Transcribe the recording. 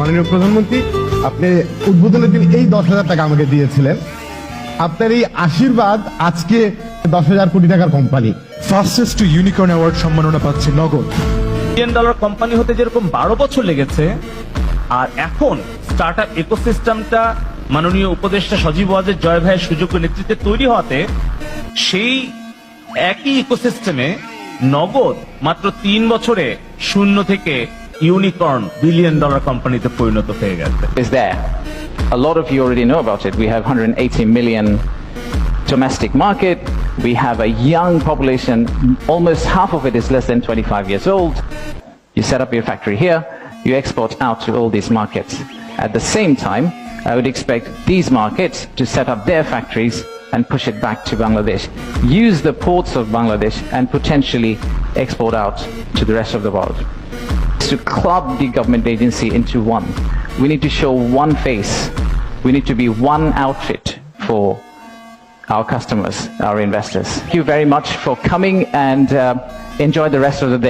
মাননীয় প্রধানমন্ত্রী আপনি উদ্বোধনের দিন এই দশ হাজার টাকা আমাকে দিয়েছিলেন। আপনার এই আশীর্বাদ আজকে দশ হাজার কোটি টাকার company fastest to unicorn award সম্মাননা পাচ্ছে নগদ। বিলিয়ন ডলার কোম্পানি হতে যেরকম বারো বছর লেগেছে আর এখন স্টার্ট আপ ইকোসিস্টেমটা মাননীয় উপদেষ্টা সজীব ওয়াজের জয় ভাইয়ের সুযোগ্য নেতৃত্বে তৈরি হতে সেই একই ইকোসিস্টেমে নগদ মাত্র তিন বছরে শূন্য থেকে ইউনিকর্ন বিলিয়ন ডলার কোম্পানিতে পরিণত হয়ে গেছে is there. A lot of you already know about it. We have 180 million domestic market. We have a young population. Almost half of it is less than 25 years old. You set up your factory here. You export out to all these markets. At the same time, I would expect these markets to set up their factories and push it back to Bangladesh. Use the ports of Bangladesh and potentially export out to the rest of the world to club the government agency into one. We need to show one face. We need to be one outfit for our customers, our investors. Thank you very much for coming and uh, enjoy the rest of the day.